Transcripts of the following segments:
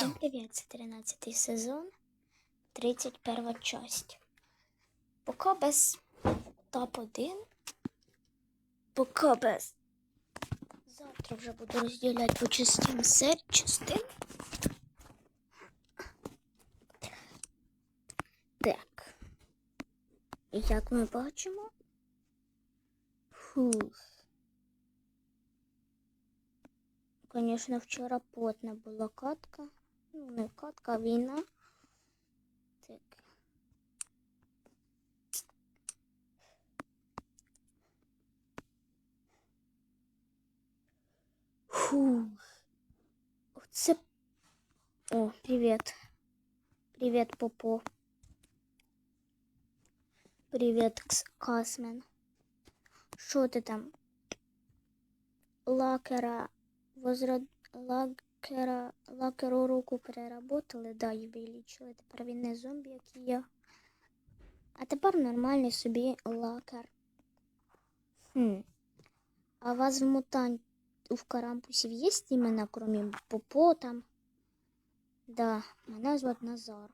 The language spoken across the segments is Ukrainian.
Всем привет, це 13 сезон, 31 часть. Поки без топ-1. Поки без. Завтра вже буду розділяти по частин серій частин. Так. Як ми бачимо. Фух. Конечно, вчора потна була катка. Ну, не катка, а війна. Так. Фух. Оце. О, привіт. Привіт, Попо. Привіт, Касмен. Що ти там? Лакера возрод... лакера... лакеру руку переработали, да, і вилічили. Тепер він не зомбі, як і я. А тепер нормальний собі лакер. Хм. А у вас в мутант в карампусів є імена, крім Попо там? Да, мене звати Назар.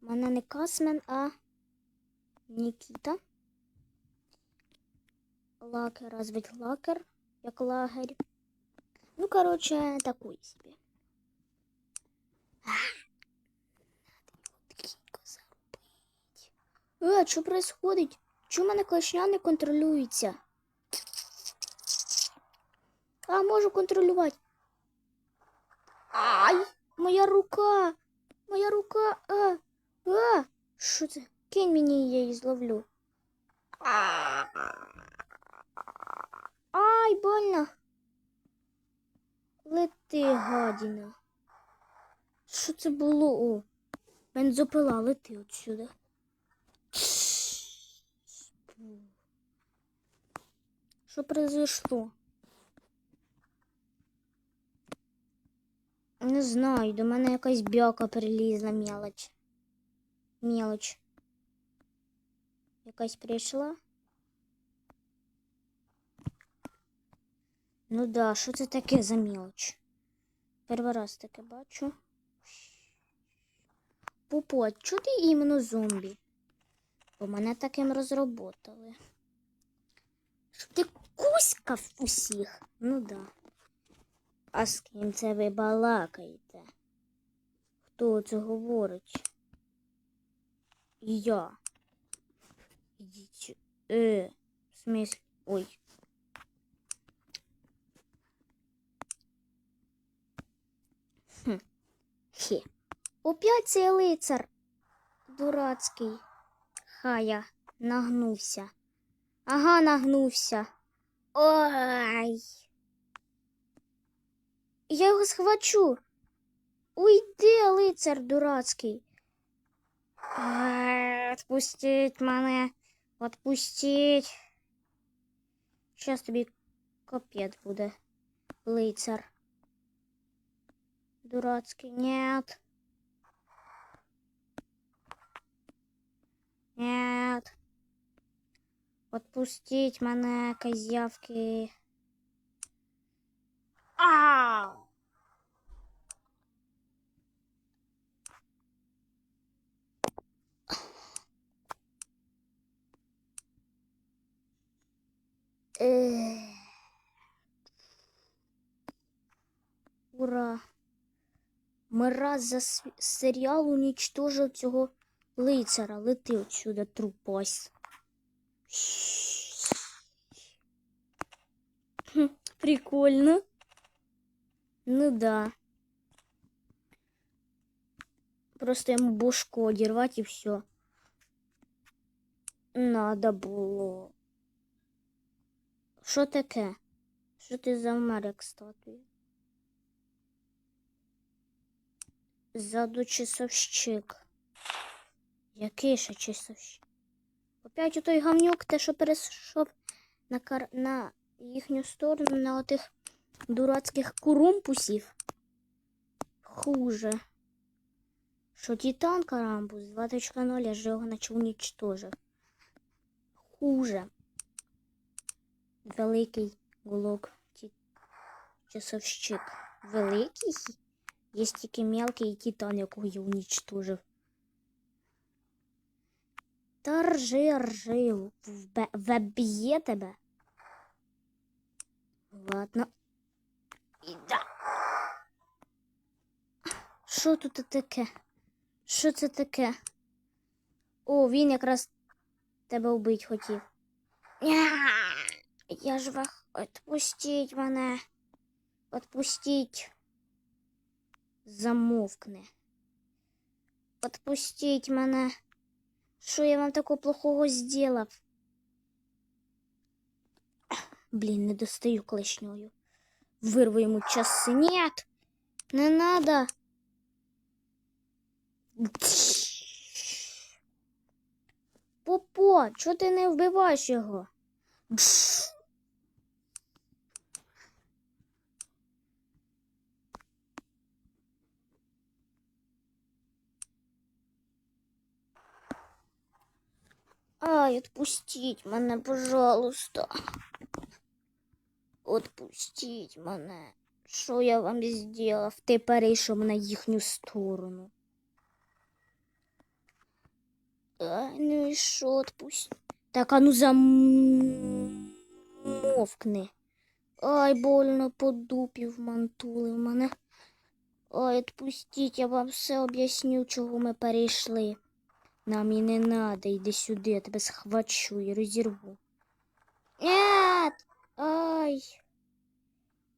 Мене не Касмен, а Нікіта. Лакера звуть лакер, як лагерь. Ну, короче, такой себе. Е, що происходить? Чому мене клешня не контролюється? А, можу контролювати. Ай! Моя рука! Моя рука! А! А! Що це? Кинь мені я її. Ай, больно! Лети, гадіна. Що це було? О, бензопила, лети отсюда. Що произошло? Не знаю, до мене якась бяка прилізла мелоч. Мелоч. Якась прийшла. Ну да, що це таке за мелоч? Перший раз таке бачу. Пупу, а чого ти іменно зомбі? Бо мене таким розроботали. Щоб ти кузькав усіх. Ну да. А з ким це ви балакаєте? Хто це говорить? Я. Ідіть. Е, в смислі? Ой. Хе. Опять цей лицар дурацький. Хая нагнувся. Ага, нагнувся. Ой. Я його схвачу. Уйди, лицар дурацький. Ай, Отпустіть мене. Отпустіть. Щас тобі капець буде, лицар. Дурацкий, нет. Нет. Отпустить мене, козявки. Раз за серіал унічтожив цього лицара. Лети отсюда, трупась. Хм, Прикольно. Ну да. Просто ему бошку одервать и все. Надо було. Що таке? Що ти завмер, як статуя? Ззаду часовщик. Який ще часовщик? Опять отой гамнюк, те, що перейшов на, кар... на їхню сторону, на отих дурацьких курумпусів. Хуже. Що Титан Карамбус 2.0, я ж його наче унічтожив. Хуже. Великий гулок часовщик. Великий? Є тільки мелкий титан, якого я унічтожив. Та ржи, ржи, вбе- тебе. Ладно. Іда. Що тут таке? Що це таке? О, він якраз тебе вбить хотів. Я ж вас... Отпустіть мене. Отпустіть. Замовкни. Отпустіть мене. Що я вам такого плохого зробив? Блін, не достаю клешньою. Вирву йому часи. Нет! Не надо. Попо, чого ти не вбиваєш його? Ай, отпустіть мене, пожалуйста. Отпустіть мене. Що я вам зробив? Ти перейшов на їхню сторону. Ай, ну і що, отпусти. Так, а ну замовкни. Ай, больно по дупі вмантулив мене. Ай, отпустіть, я вам все об'ясню, чого ми перейшли. Нам і не надо, йди сюди, я тебе схвачу і розірву. Нет! Ай!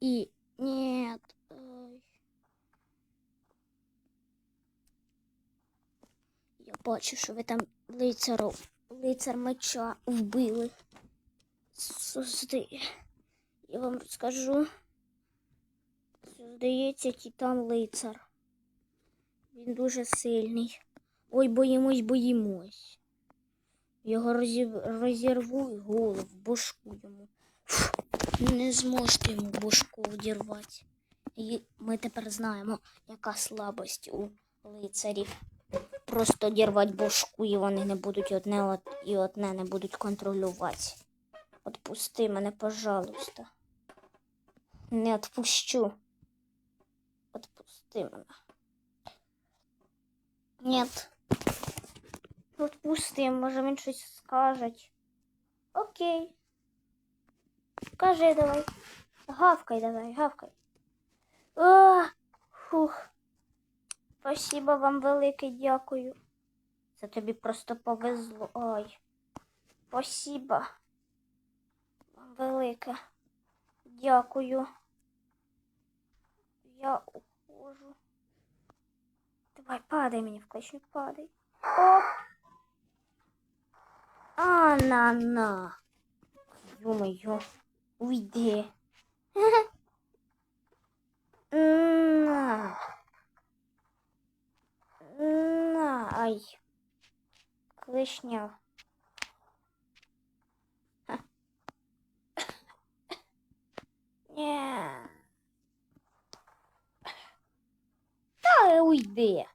І нет. Ай. Я бачу, що ви там лицаров, лицар меча вбили. Сузди. Я вам розкажу. Здається, титан лицар. Він дуже сильний. Ой, боїмось, боїмось. Його розів- розірву і голову, бошку йому. Фу, Не зможете йому бошку одірвати. І ми тепер знаємо, яка слабость у лицарів. Просто одірвати бошку, і вони не будуть одне і одне не будуть контролювати. Отпусти мене, пожалуйста. Не отпущу. Отпусти мене. Нет. Отпусти, може він щось скаже. Окей. Кажи давай. Гавкай давай, гавкай. О, фух. Спасибо вам велике, дякую. Це тобі просто повезло. Ой. Спасибо. Вам велике. Дякую. Я ухожу. Давай, падай мені в клешню, падай. Оп. А, на, на. Ё-моё. Уйди. На. На. Ай. Клешня. Ні. Та уйди.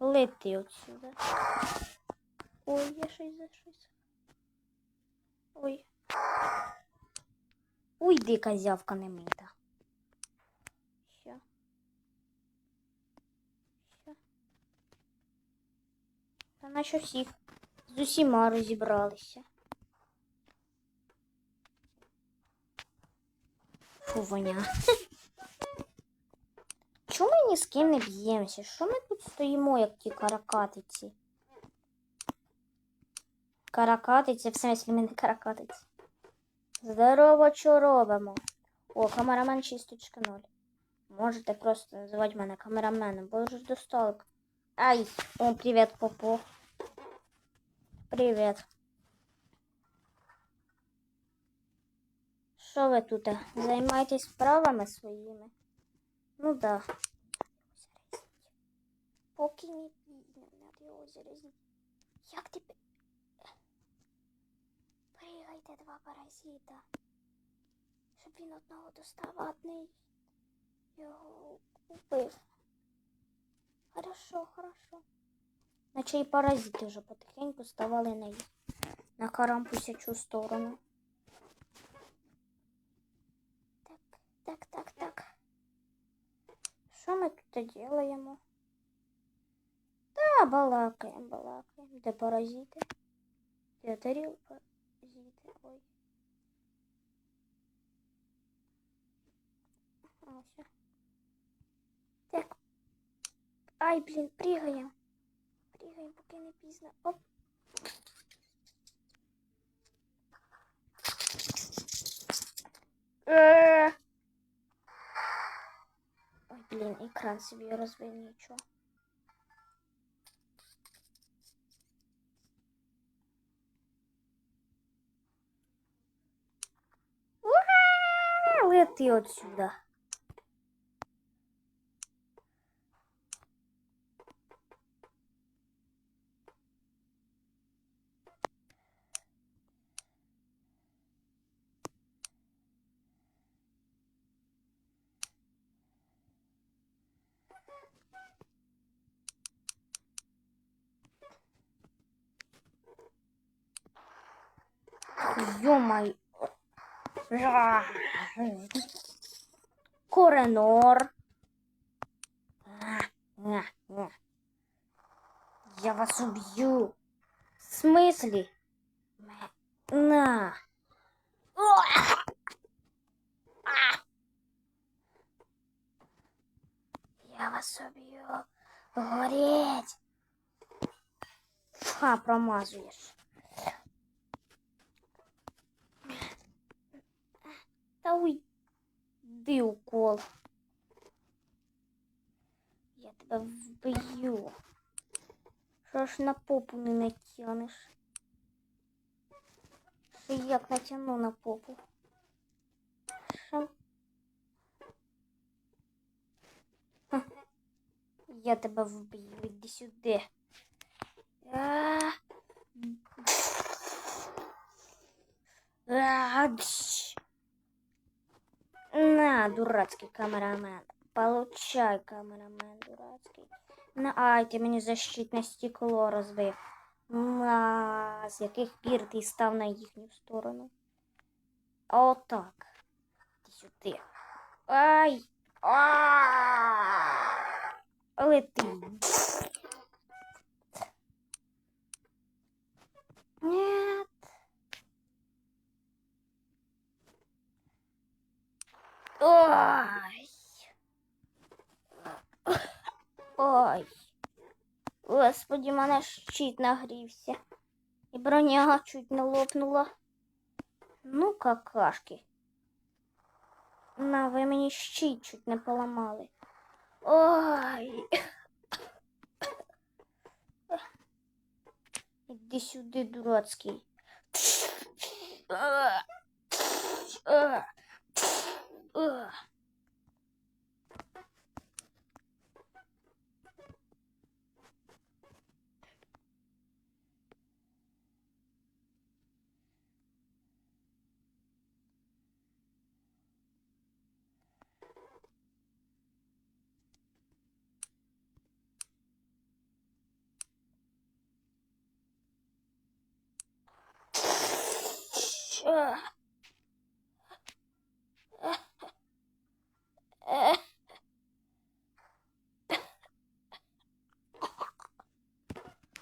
Лети отсюда. Ой, я щось за щось. Ой. Уйди, козявка немита. Що? Що? Та наче всіх з усіма розібралися. Фу, воня. Ні з ким не б'ємося? Що ми тут стоїмо, як ті каракатиці? Каракатиці, в смысле, ми не каракатиці. Здорово, що робимо? О, камерамен 6.0. Можете просто називати мене камераменом, бо вже достали. Ай, о, привіт, Попо. Привіт. Що ви тут? Займаєтесь справами своїми? Ну да. Поки не піде на озеро. Як ти... Пригайте два паразита. Щоб він одного достав, а його убив. Хорошо, хорошо. Наче і паразити вже потихеньку ставали на. На карампусячу сторону. Так, так, так, так. то делаємо? Та, балакаємо, балакаємо. Де паразити? Де тарілка? Паразити. Ой. Ось. Так. Ай, блін, пригаємо. Пригаємо, поки не пізно. Оп. Е. Ой, блін, екран собі розбив нічого. Лети отсюда. Ё-моё. Коренор. Я вас убью. В смысле? На. Я вас убью. Гореть. Ха, промазуєш. Та уйди укол. Я тебе вб'ю. Що ж на попу не натягнеш? Що як натягну на попу? Що? Ха. Я тебе вб'ю, іди сюди. А. На, дурацкий камерамен. Получай, камерамен дурацький. На, ай, ти мені защитне стекло розбив. На, з яких пір ти став на їхню сторону? Отак. Ти сюди. Ай! А! Лети. Нет. Ой. Ой. Господи, мене щит нагрівся. І броня чуть не лопнула. Ну, какашки. На, ви мені щит чуть не поламали. Ой. Іди сюди, дурацький.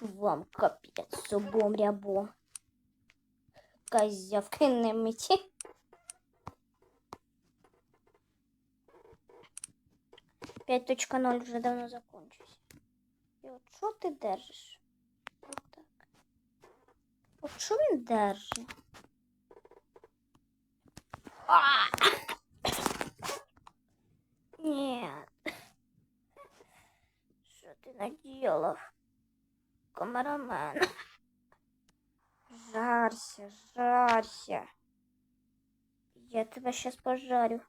Вам капець зубом рябом. Козявки не миті. П'ять точка ноль вже давно закончився. І от що ти держиш? От так. От що він держить? Нет. Що ти наделав? Камерамен. Жарся, жарся. Я тебе сейчас пожарю.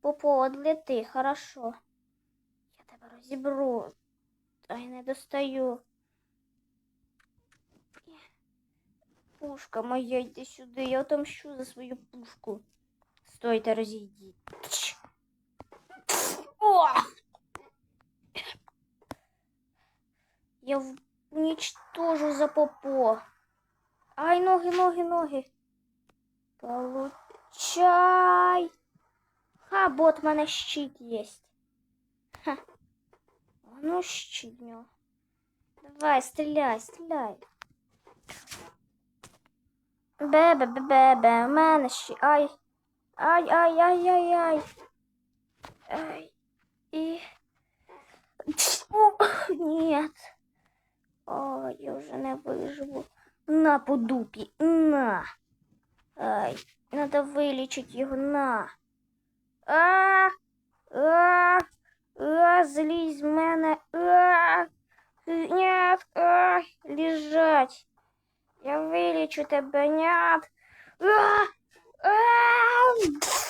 Попо, отлети, хорошо. Я тебе розібру. Ай, не достаю. Пушка моя, йди сюди, я отомщу за свою пушку. Стойте, розійдіть. О! Я уничтожу за попо. Ай, ноги, ноги, ноги. Получай. Ха, бот, в мене щит єсть. Ха. Ну, щільно. Давай, стріляй, стріляй. Бебе, бебе, бе, у мене ще. Ай. Ай, ай, ай, ай, ай. Ай. І. О, нет. Ой, я вже не виживу. На по дупі, на. Ай, надо вилічити його, на. А, а, а, злізь з мене. А, нет, а, лежать. Я вилічу тебе, нет. А, а.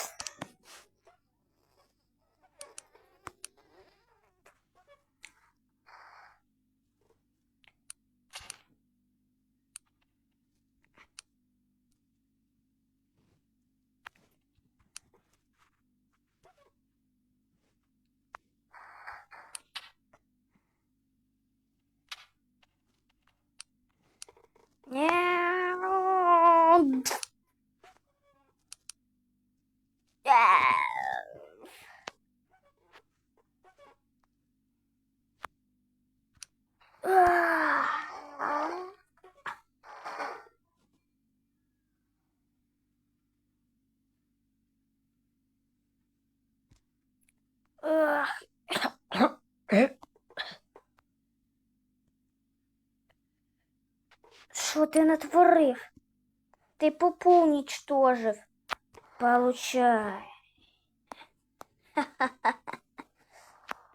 Що ти натворив? Ти попу уничтожив. Получай.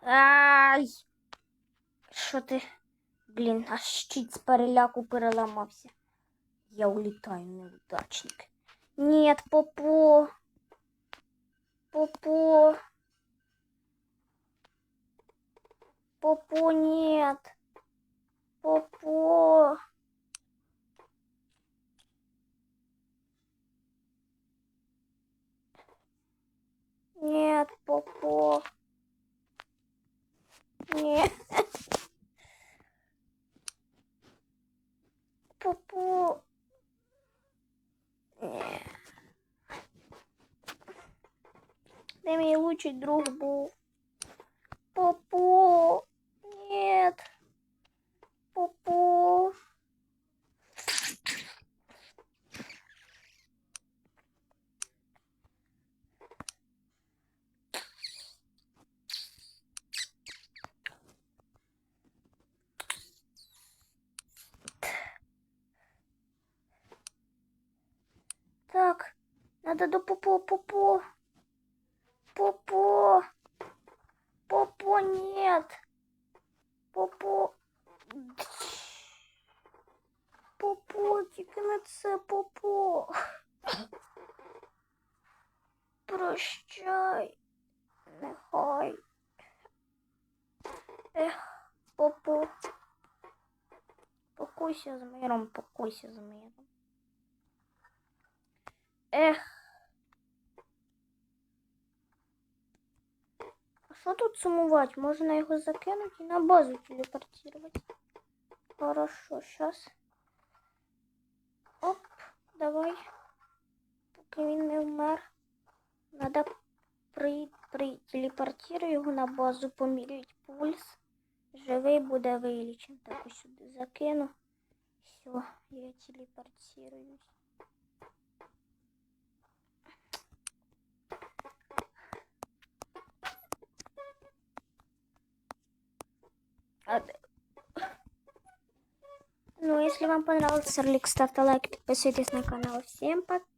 Ай! Що ти? Блін, аж щит з переляку переламався. Я улітаю, неудачник. Нет, попо. Попо. Попо, нет. Попо. Нет, Попо. Нет. Попо. Нет. Де мій лучший друг був? Попо. Попо, нет. Попо. Попо, тільки це Попо. Прощай. Нехай. Ех, Попо. Покойся з миром, покойся з миром. Ех. А що тут сумувати? Можна його закинути і на базу телепортувати. Хорошо, сейчас. Оп, давай. Поки він не вмер. Надо при, при телепортирую його на базу, поміряють пульс. Живий буде вилічен. Так ось сюди закину. Все, я телепортируюсь. Ну, если вам понравился ролик, ставьте лайк, подписывайтесь на канал. Всем пока.